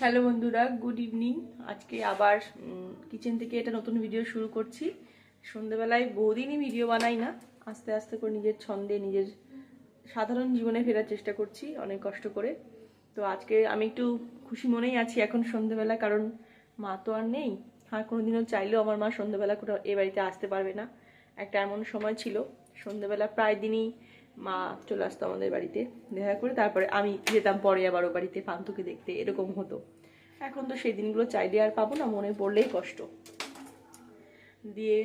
Hello বন্ধুরা, good evening. আজকে আবার কিচেন থেকে এটা নতুন ভিডিও শুরু করছি। সন্ধেবেলায় বহুদিনই ভিডিও বানাই না, আস্তে আস্তে করে নিজের ছন্দে, নিজের সাধারণ জীবনে ফেরার চেষ্টা করছি অনেক কষ্ট করে। তো আজকে আমি একটু খুশি মনেই আছি এখন সন্ধেবেলা কারণ মা তো আর নেই। আর কোনোদিনও চাইলেও আমার মা সন্ধেবেলা করে এ বাড়িতে আসতে পারবে না। একটা এমন সময় ছিল সন্ধেবেলা প্রায় দিনই মা চলে আসতো আমাদের বাড়িতে, দেখা করে তারপরে আমি যেতাম পরে আবার ও বাড়িতে পান্তুকে দেখতে, এরকম হতো। এখন তো সেই দিনগুলো চাইলে আর পাবো না, মনে পড়লেই কষ্ট। দিয়ে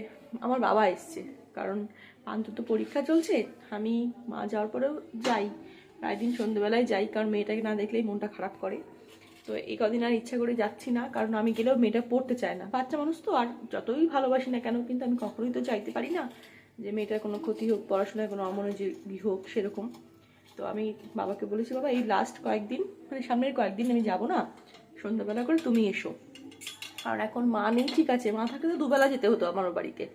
আমার বাবা এসছে, কারণ পান্তু তো পরীক্ষা চলছে, আমি মা যাওয়ার পরেও যাই, প্রায় দিন সন্ধ্যেবেলায় যাই, কারণ মেয়েটাকে না দেখলেই মনটা খারাপ করে। তো এই কদিন আর ইচ্ছা করে যাচ্ছি না, কারণ আমি গেলেও মেয়েটা পড়তে চায় না। বাচ্চা মানুষ তো, আর যতই ভালোবাসি না কেন, কিন্তু আমি কখনোই তো চাইতে পারি না। যে মেয়েটার কোনো ক্ষতি হোক পড়াশোনায় কোনো অমনোযোগী হোক, সেরকম। তো আমি বাবাকে বলেছি, বাবা, এই লাস্ট কয়েকদিন মানে সামনের কয়েকদিন আমি যাব না। সন্ধ্যাবেলা করে তুমি এসো। কারণ এখন মা নেই, ঠিক আছে। মা থাকলে তো দুবেলা যেতে হতো আমার বাড়িতে।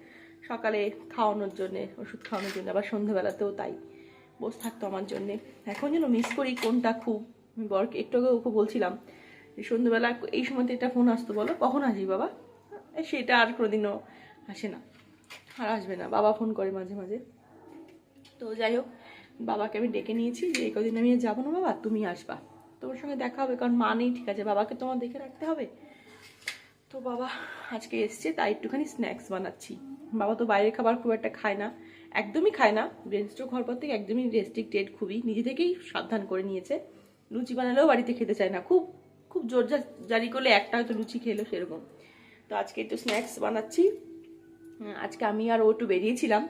সকালে খাওয়ানোর জন্যে, ওষুধ খাওয়ানোর জন্য, আবার সন্ধ্যাবেলাতেও তাই। বসে থাকতো আমার জন্যে। এখন যেন মিস করি কোনটা খুব, আমি বরকে একটু আগে ওকে বলছিলাম যে সন্ধ্যাবেলা এই সময়তে একটা ফোন আসতো, বলো, কখন আসবি বাবা? সেটা আর কোনোদিনও আসে না। আর আসবে না, বাবা ফোন করে মাঝে মাঝে। তো যাই হোক, বাবাকে আমি ডেকে নিয়েছি যে, এই কদিন আমি যাব না বাবা, তুমি আসবা। তোমার সঙ্গে দেখা হবে, কারণ মা নেই, ঠিক আছে, বাবাকে তোমার দেখে রাখতে হবে। তো বাবা আজকে এসছে, তাই একটুখানি স্ন্যাক্স বানাচ্ছি। বাবা তো বাইরের খাবার খুব একটা খায় না, একদমই খায় না। স্ট্রোক হওয়ার পর থেকে একদমই রেস্ট্রিক্টেড খুবই, নিজে থেকেই সাবধান করে নিয়েছে। লুচি বানালেও বাড়িতে খেতে চায় না, খুব খুব জোর জারি করলে একটা হয়তো লুচি খেলো সেরকম। তো আজকে একটু স্ন্যাক্স বানাচ্ছি। আজকে আমি আর ও একটু বেরিয়েছিলাম।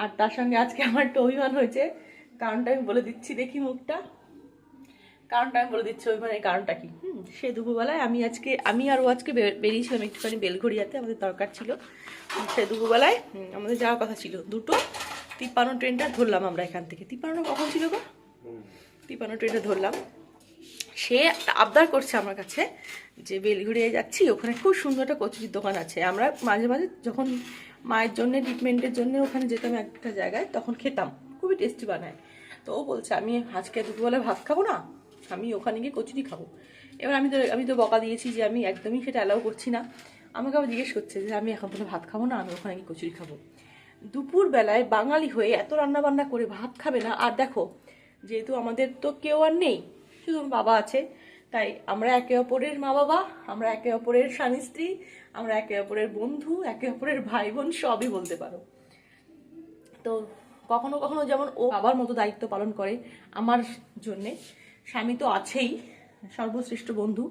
আর তার সঙ্গে আজকে আমার একটু অভিমান হয়েছে। কারণটা আমি বলে দিচ্ছি, দেখি মুখটা। কারণটা আমি বলে দিচ্ছি অভিমানের কারণটা কি। হুম, সে দুপুরবেলায় আমি আজকে, আমি আর ও আজকে বেরিয়েছিলাম একটুখানি বেলঘড়িয়াতে, আমাদের দরকার ছিল। সে দুপুরবেলায় আমাদের যাওয়ার কথা ছিল। দুটো তিপ্পান্ন ট্রেনটা ধরলাম আমরা এখান থেকে। তিপ্পান্ন কখন ছিল গো? তিপ্পান্ন ট্রেনটা ধরলাম। সে আবদার করছে আমার কাছে যে বেলঘুরিয়ে যাচ্ছি, ওখানে খুব সুন্দর একটা কচুরির দোকান আছে। আমরা মাঝে মাঝে যখন মায়ের জন্য ট্রিটমেন্টের জন্য ওখানে যেতাম একটা জায়গায়, তখন খেতাম। খুবই টেস্টি বানায়। তো ও বলছে, আমি আজকে দুপুরবেলা ভাত খাব না? আমি ওখানে গিয়ে কচুরি খাব। এবার আমি তো আমি তো বকা দিয়েছি যে আমি একদমই সেটা অ্যালাউ করছি না। আমাকে আবার জিজ্ঞেস করছে যে, আমি এখন তো ভাত খাব না? আমি ওখানে গিয়ে কচুরি খাব। দুপুরবেলায় বাঙালি হয়ে এত রান্না বান্না করে ভাত খাবে না। আর দেখো, যেহেতু আমাদের তো কেউ আর নেই, শুধু বাবা আছে, তাই আমরা একে অপরের মা বাবা আমরা একে অপরের স্বামী স্ত্রী আমরা একে অপরের বন্ধু, একে অপরের ভাই বোন সবই বলতে পারো। তো কখনো কখনো যেমন ও বাবার মতো দায়িত্ব পালন করে আমার জন্যে, স্বামী তো আছেই, সর্বশ্রেষ্ঠ বন্ধু।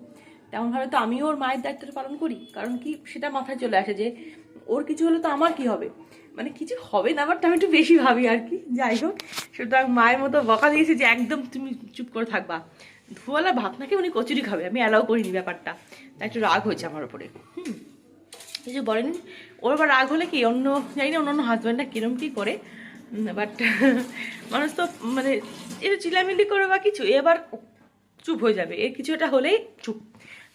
তেমনভাবে তো আমিও ওর মায়ের দায়িত্বটা পালন করি, কারণ কি সেটা মাথায় চলে আসে যে ওর কিছু হলে তো আমার কি হবে? মানে কিছু হবে না বাট আমি একটু বেশি ভাবি আর কি। যাই হোক, সুতরাং মায়ের মতো বকা দিয়েছে যে একদম তুমি চুপ করে থাকবা। ধুয়ালা ভাত নাকি উনি কচুরি খাবে, আমি অ্যালাউ করিনি ব্যাপারটা। তাই একটু রাগ হয়েছে আমার উপরে। হুম। যে বলেন, ওর আবার রাগ হলে কি অন্য, জানি না অন্য অন্য হাজব্যান্ডরা কিরম কি করে? বাট মানুষ তো মানে একটু চিলামিলি করে বা কিছু এবার চুপ হয়ে যাবে। এর কিছু এটা হলেই চুপ।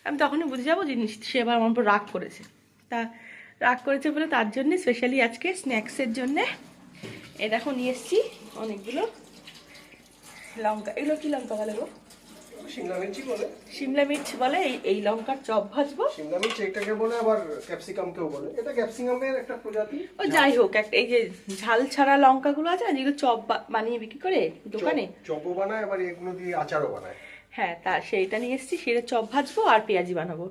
আমি তখনই বুঝে যাব যে সে এবার আমার উপর রাগ করেছে। তা রাগ করেছে বলে তার জন্য স্পেশালি আজকে স্ন্যাক্সের জন্যে, এ দেখো নিয়ে এসছি অনেকগুলো লঙ্কা। এগুলো কি লঙ্কা বলে গো? শিমলা মির্চি বলে। শিমলা মির্চ বলে এই এই লঙ্কার চপ ভাজবো। শিমলা মির্চ এটাকে বলে আবার ক্যাপসিকাম কেউ বলে। এটা ক্যাপসিকামের একটা প্রজাতি। ও যাই হোক একটা এই যে ঝাল ছাড়া লঙ্কাগুলো আছে যেগুলো চপ বানিয়ে বিক্রি করে দোকানে? চপও বানায় আবার এগুলো দিয়ে আচারও বানায়। হ্যাঁ তা সেইটা নিয়ে এসেছি সেটা চপ ভাজবো আর পেঁয়াজি বানাবো।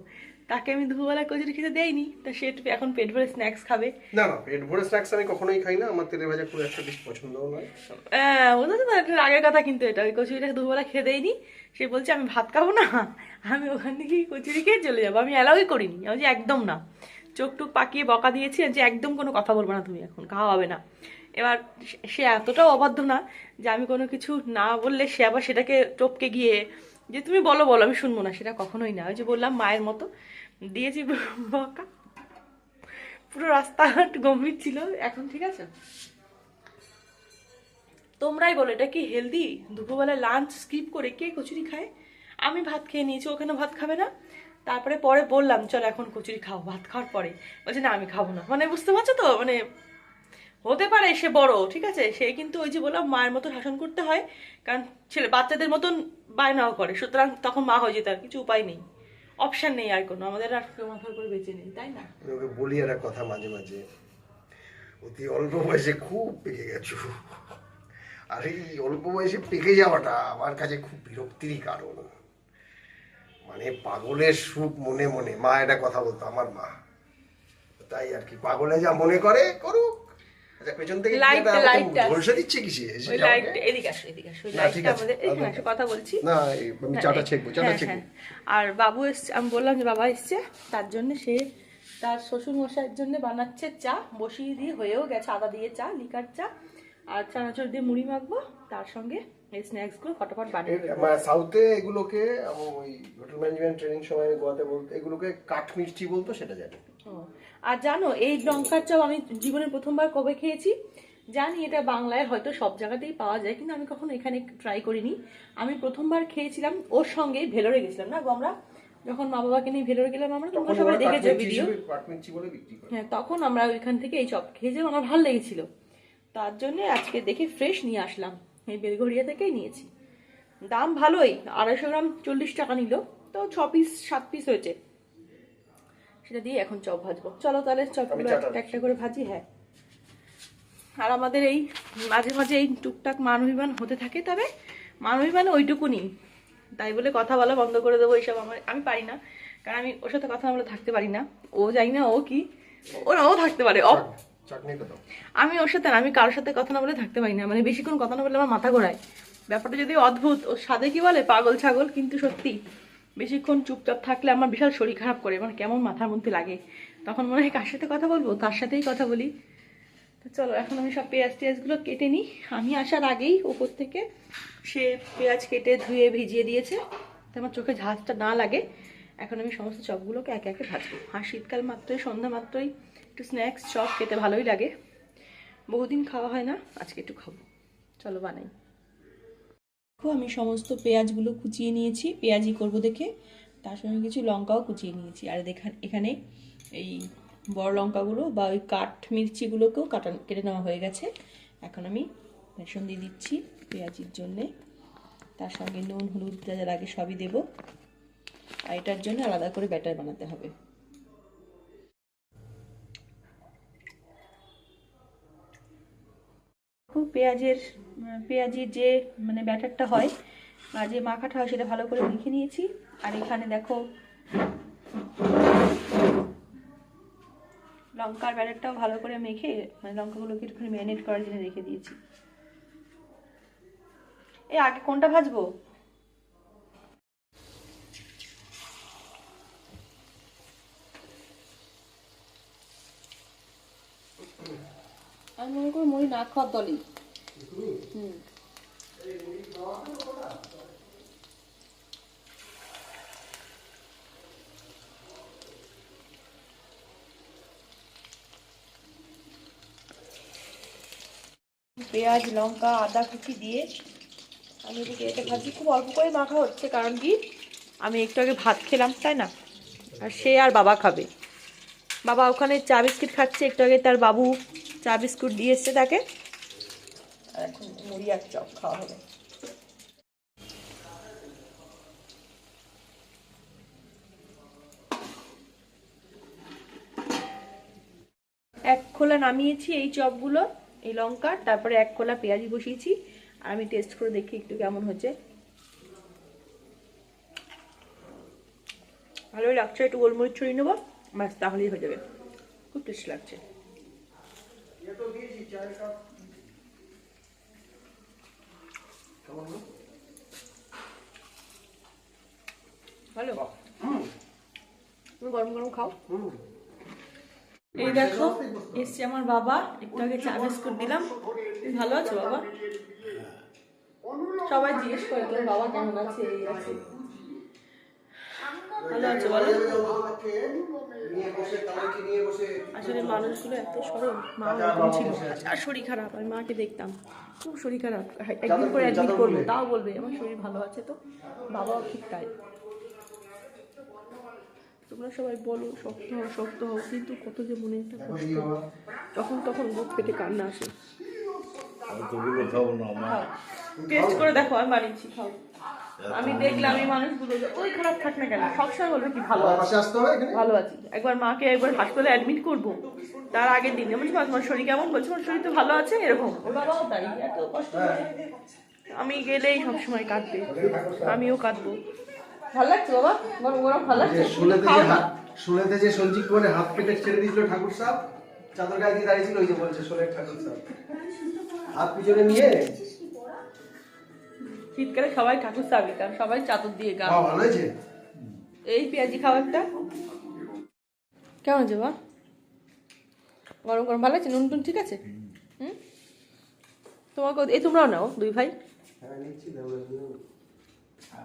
তাকে আমি দুপুরবেলা কচুরি খেতে দেয়নি তা সে এখন পেট ভরে স্ন্যাক্স খাবে। না না পেট ভরে স্ন্যাক্স আমি কখনোই খাই না আমার তেলে ভাজা খুব একটা বেশি পছন্দও নয়। হ্যাঁ ওদের তো একটা আগের কথা কিন্তু এটা ওই কচুরিটা দুপুরবেলা খেতে দেয়নি সে বলছে আমি ভাত খাব না আমি ওখান থেকে কচুরি খেয়ে চলে যাব আমি অ্যালাউই করিনি আমি যে একদম না। চোখ টুক পাকিয়ে বকা দিয়েছি যে একদম কোনো কথা বলব না তুমি এখন খাওয়া হবে না। এবার সে এতটাও অবাধ্য না যে আমি কোনো কিছু না বললে সে আবার সেটাকে টপকে গিয়ে যে তুমি বলো বলো, আমি শুনব না, সেটা কখনোই না। ওই যে বললাম, মায়ের মতো। দিয়েছি বকা। পুরো রাস্তাঘাট গম্ভীর ছিল। এখন ঠিক আছে? তোমরাই বলো, এটা কি হেলদি দুপুরবেলা লাঞ্চ স্কিপ করে কে কচুরি খায়? আমি ভাত খেয়ে নিয়েছি ওখানে ভাত খাবে না? তারপরে পরে বললাম, চল এখন কচুরি খাও, ভাত খাওয়ার পরে। বলছে, না, আমি খাব না। মানে বুঝতে পারছ তো? মানে হতে পারে সে বড়, ঠিক আছে? সে কিন্তু ওই যে বললাম, মায়ের মতো শাসন করতে হয়, কারণ ছেলে, বাচ্চাদের মতন বায়নাও করে। সুতরাং তখন মা হয়ে যেত আর কিছু উপায় নেই। অপশন নেই আর কোনো, আমাদের আর কেউ মাথার করে বেঁচে নেই, তাই না? ওকে বলি একটা কথা মাঝে মাঝে। অতি অল্প বয়সে খুব পেকে গেছো। আর এই অল্প বয়সে পেকে যাওয়াটা আমার কাছে খুব বিরক্তিরই কারণ। মানে পাগলের সুখ মনে মনে, মা এটা কথা বলতো, আমার মা। তাই আর কি, পাগলে যা মনে করে, করুক। পেছন থেকে Light- light টা। দিচ্ছে কিসে? এসে ওই যাও। লাইট এদিকে আসো এদিকে আসো। ওই না, ঠিক লাইটটা আমাদের এখানে। আসো কথা বলছি। না আমি চাটা ছেকবো চাটা ছেকবো। আর বাবু এসছে আমি বললাম যে বাবা এসছে তার জন্য সে তার শ্বশুর মশাইয়ের জন্য বানাচ্ছে চা বসিয়ে দিয়ে হয়েও গেছে আদা দিয়ে চা লিকার চা আর চানাচুর দিয়ে মুড়ি মাখবো তার সঙ্গে এই স্ন্যাক্সগুলো ফটাফট বানিয়ে এর- মানে সাউথে এগুলোকে ওই হোটেল ম্যানেজমেন্ট ট্রেনিং সময় গোয়াতে বলতে এগুলোকে কাঠ মিষ্টি বলতো সেটা জানি। আর জানো এই লঙ্কার চপ আমি জীবনে প্রথমবার কবে খেয়েছি? জানি এটা বাংলায় হয়তো সব জায়গাতেই পাওয়া যায় কিন্তু আমি কখনো এখানে ট্রাই করিনি। আমি প্রথমবার খেয়েছিলাম ওর সঙ্গে ভেলোরে গেছিলাম না গো আমরা? যখন মা বাবাকে নিয়ে ভেলোরে গেলাম আমরা তোমরা সবাই দেখেছ ভিডিও হ্যাঁ তখন আমরা ওইখান থেকে এই চপ খেয়েছিলাম আমার ভালো লেগেছিল। তার জন্য আজকে দেখে ফ্রেশ নিয়ে আসলাম। এই বেলঘরিয়া থেকেই নিয়েছি। দাম ভালোই আড়াইশো গ্রাম চল্লিশ টাকা নিল। তো ছ পিস সাত পিস হয়েছে। সেটা দিয়ে এখন চপ ভাজবো। চলো তাহলে চপগুলো একটা একটা করে ভাজি হ্যাঁ। আর আমাদের এই মাঝে মাঝে এই টুকটাক মানবিমান হতে থাকে তবে মানবিমান ওইটুকুনি। তাই বলে কথা বলা বন্ধ করে দেবো এইসব আমার আমি পারি না। কারণ আমি ওর সাথে কথা না বলে থাকতে পারি না। ও জানি না ও কি। ওরাও থাকতে পারে। অফ। আমি ওর সাথে না, আমি কারোর সাথে কথা না বলে থাকতে পারি না। মানে বেশিক্ষণ কথা না বলে আমার মাথা ঘোরায়। ব্যাপারটা যদি অদ্ভুত ও সাদে কি বলে? পাগল ছাগল কিন্তু সত্যি। বেশিক্ষণ চুপচাপ থাকলে আমার বিশাল শরীর খারাপ করে মানে কেমন মাথার মধ্যে লাগে। তখন মনে হয় কার সাথে কথা বলব? তার সাথেই কথা বলি। তো চলো, এখন আমি সব পেঁয়াজ টেয়াজগুলো কেটে নিই। আমি আসার আগেই ওপর থেকে সে পেঁয়াজ কেটে ধুয়ে ভিজিয়ে দিয়েছে তো আমার চোখে ঝাঁজটা না লাগে। এখন আমি সমস্ত চপগুলোকে একে একে ভাজবো। আর শীতকাল মাত্রই, সন্ধ্যা মাত্রই একটু স্ন্যাক্স, চপ খেতে ভালোই লাগে। বহুদিন খাওয়া হয় না, আজকে একটু খাব। চলো, বানাই। দেখো, আমি সমস্ত পেঁয়াজগুলো কুচিয়ে নিয়েছি। পেঁয়াজি করব দেখে। তার সঙ্গে কিছু লঙ্কাও কুচিয়ে নিয়েছি। আর দেখা এখানে এই বড় লঙ্কাগুলো বা ওই কাঠ মির্চিগুলোকেও কাটা, কেটে নেওয়া হয়ে গেছে। এখন আমি বেসন দিয়ে দিচ্ছি পেঁয়াজির জন্যে। তার সঙ্গে নুন, হলুদ, যা যা লাগে সবই দেবো। আর এটার জন্য আলাদা করে ব্যাটার বানাতে হবে। পেঁয়াজের পেঁয়াজির যে মানে ব্যাটারটা হয়, আর যে মাখাটা হয় সেটা ভালো করে মেখে নিয়েছি। আর এখানে দেখো, লঙ্কার ব্যাটারটাও ভালো করে মেখে মানে লঙ্কাগুলোকে একটুখানি ম্যারিনেট করার জন্য রেখে দিয়েছি। এই আগে কোনটা ভাজবো? আমি মনে করি মুড়ি না খাওয়ার দলই। পেঁয়াজ, লঙ্কা, আদা কুচি দিয়ে আমি এদিকে এটা খুব অল্প করে মাখা হচ্ছে, কারণ কি? আমি একটু আগে ভাত খেলাম, তাই না? আর সে আর বাবা খাবে। বাবা ওখানে চা বিস্কিট খাচ্ছে, একটু আগে তার বাবু চা বিস্কুট দিয়ে এসছে তাকে। এখন মুড়ি আর চপ খাওয়া হবে। এক খোলা নামিয়েছি এই চপগুলো, এই লঙ্কার, তারপরে এক খোলা পেঁয়াজি বসিয়েছি। আর আমি টেস্ট করে দেখি একটু কেমন হচ্ছে। ভালোই লাগছে, একটু গোলমরিচ ছড়িয়ে নেব, ব্যাস তাহলেই হয়ে যাবে। খুব টেস্ট লাগছে। ভালো? তুমি গরম গরম খাও। এই দেখো এসছে আমার বাবা। একটু আগে চা বিস্কুট দিলাম। তুমি ভালো আছো বাবা? সবাই জিজ্ঞেস করে তোর বাবা কেমন আছে? এই আছে। ভালো আছো বলো? নিয়ে বসে তাদেরকে নিয়ে বসে আসলে মানুষগুলো এত সরল। মা ছিল। আর শরীর খারাপ আমি মাকে দেখতাম। খুব শরীর খারাপ। একদিন করে অ্যাডমিট করব তাও বলবে আমার শরীর ভালো আছে তো। বাবাও ঠিক তাই। তোমরা সবাই বলো শক্ত হও শক্ত হও কিন্তু কত যে মনে একটা কষ্ট। তখন তখন বুক পেটে কান্না আসে। টেস্ট করে দেখো আমি বানিয়েছি খাও। আমি দেখলাম এই মানুষগুলো ওই খারাপ থাক না কেন? সবসময় বলব কি ভালো আমার আছে। ভালো আছি। একবার মাকে একবার হাসপাতালে অ্যাডমিট করব। তার আগের দিন। বলছি মা তোমার শরীর কেমন বলছে? তোমার শরীর তো ভালো আছে এরকম। ওর বাবাও তাই এত কষ্ট আমি গেলেই সবসময় কাঁদবে। আমিও কাঁদবো। ভালো লাগছে বাবা? গরম ভালো লাগছে? শুনেতে যে সঞ্জীব করে হাত কেটে ছেড়ে দিয়েছিল ঠাকুর সাহেব চাদর গায়ে দিয়ে দাঁড়িয়েছিল ওই যে বলছে ঠাকুর সাহেব। হাত পিছনে নিয়ে শীতকালে সবাই ঠাকুর চাবি কারণ সবাই চাদর দিয়ে গা এই পেঁয়াজি খাবারটা একটা। কেমন আছে বা গরম গরম ভালো আছে নুন টুন ঠিক আছে? হুম? তোমাকে এই তোমরাও নাও দুই ভাই। হ্যাঁ